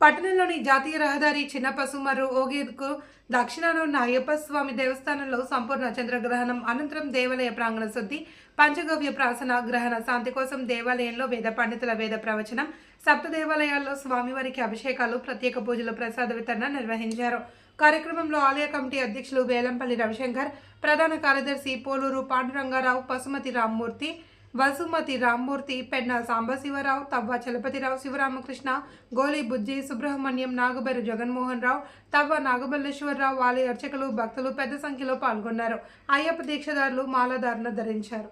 పట్టణంలోని జాతీయ రహదారి చిన్న పసుమర్రు దక్షిణాన ఉన్న అయ్యప్ప స్వామి దేవస్థానంలో సంపూర్ణ చంద్రగ్రహణం అనంతరం దేవాలయ ప్రాంగణ శుద్ధి పంచగవ్య ప్రాసన గ్రహణ శాంతి కోసం దేవాలయంలో వేద పండితుల వేద ప్రవచనం సప్త దేవాలయాల్లో స్వామివారికి అభిషేకాలు ప్రత్యేక పూజలు ప్రసాద వితరణ నిర్వహించారు. కార్యక్రమంలో ఆలయ కమిటీ అధ్యక్షులు వేలంపల్లి రవిశంకర్ ప్రధాన కార్యదర్శి పోలూరు పాండురంగారావు పసుమతి రామ్మూర్తి వసుమతి రామ్మూర్తి పెన్న సాంబశివరావు తవ్వ చలపతిరావు శివరామకృష్ణ గోలి బుజ్జి సుబ్రహ్మణ్యం నాగబెరు జగన్మోహన్ రావు తవ్వ నాగమల్లేశ్వరరావు ఆలయ అర్చకులు భక్తులు పెద్ద సంఖ్యలో పాల్గొన్నారు. అయ్యప్ప దీక్షదారులు మాలధారణ ధరించారు.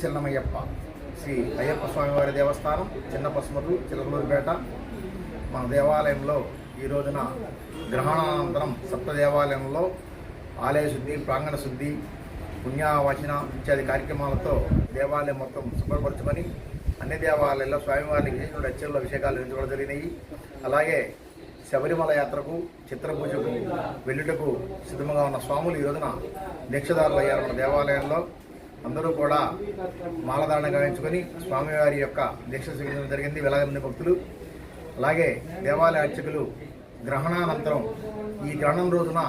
శరణమయ్యప్ప. శ్రీ అయ్యప్ప స్వామివారి దేవస్థానం చిన్న పసుమరు చిలకలూరుపేట మన దేవాలయంలో ఈ రోజున గ్రహణానంతరం సప్త దేవాలయంలో ఆలయ శుద్ధి ప్రాంగణ శుద్ధి పుణ్యావచన ఇత్యాది కార్యక్రమాలతో దేవాలయం మొత్తం శుభ్రపరచుకొని అన్ని దేవాలయాల్లో స్వామివారికి చేసినటువంటి అత్యంలో అభిషేకాలు నిర్వహించుకోవడం జరిగినాయి. అలాగే శబరిమల యాత్రకు చిత్రపూజకు వెళ్ళుటకు సిద్ధంగా ఉన్న స్వాములు ఈ రోజున దీక్షదారులు అయ్యారు మన దేవాలయంలో. అందరూ కూడా మాలధారణ గావించుకొని స్వామివారి యొక్క దీక్ష స్వీకరించడం జరిగింది. వేలాది మంది భక్తులు. అలాగే దేవాలయ అర్చకులు గ్రహణానంతరం ఈ గ్రహణం రోజున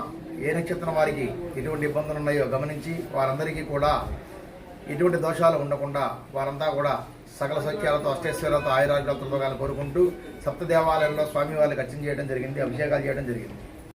ఏ నక్షత్రం వారికి ఎటువంటి ఇబ్బందులు ఉన్నాయో గమనించి వారందరికీ కూడా ఎటువంటి దోషాలు ఉండకుండా వారంతా కూడా సకల సత్యాలతో అష్టేశ్వరాలతో ఆయురాజులతో కానీ కోరుకుంటూ సప్త దేవాలయంలో స్వామివారికి అర్చన చేయడం జరిగింది అభిషేకాలు చేయడం జరిగింది.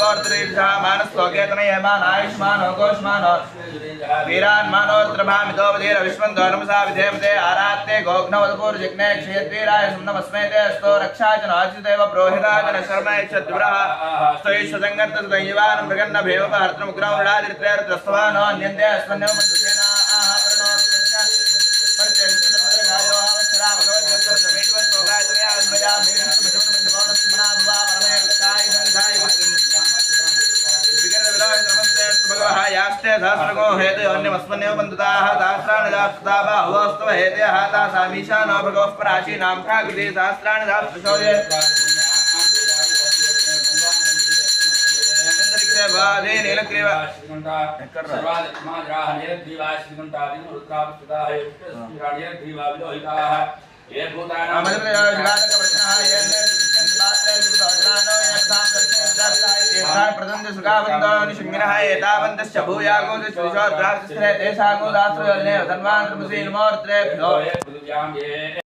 और त्रिभा मानस्वकेतनयमान आयुष्मान कोष्मान वीरान मानोर त्रिभामितो वधीर विश्वं गौरमसा विधेमते आरात्ते गोघ्नवदपुर जिग्ने क्षेत्रीराय सुमनमस्मे ते स्तो रक्षाचन आचिदेव प्रोहिताचन शर्मय क्षद्विरः स्तोयि सदङ्गर्त सदैवानं मृगन्न भेव भारतमुग्रौ राजित्रयर्त्रस्तवानो अन्यन्ते अस्मन्यो मन्ये यास्ते सहस्रगो हेते अन्य अन्यमस्मन्यो बन्धुताः सहस्राणि दास्तुतापा हवस्तव हेते हाता सामीशा नो भगवः प्राची नाम्खा कृते सहस्राणि दास्तुशो ये सर्वादे नीलग्रीव। सर्वादमाद्राः नीलग्रीवाश्रीकुण्टादीन् रुद्रापस्तुताः ये भूतानां ेतावन्तश्च भूयागोदिश्वराश्रय तेषागोदाश्रयो धन्वान्तमुसीनुमोर्त्रेभ्यो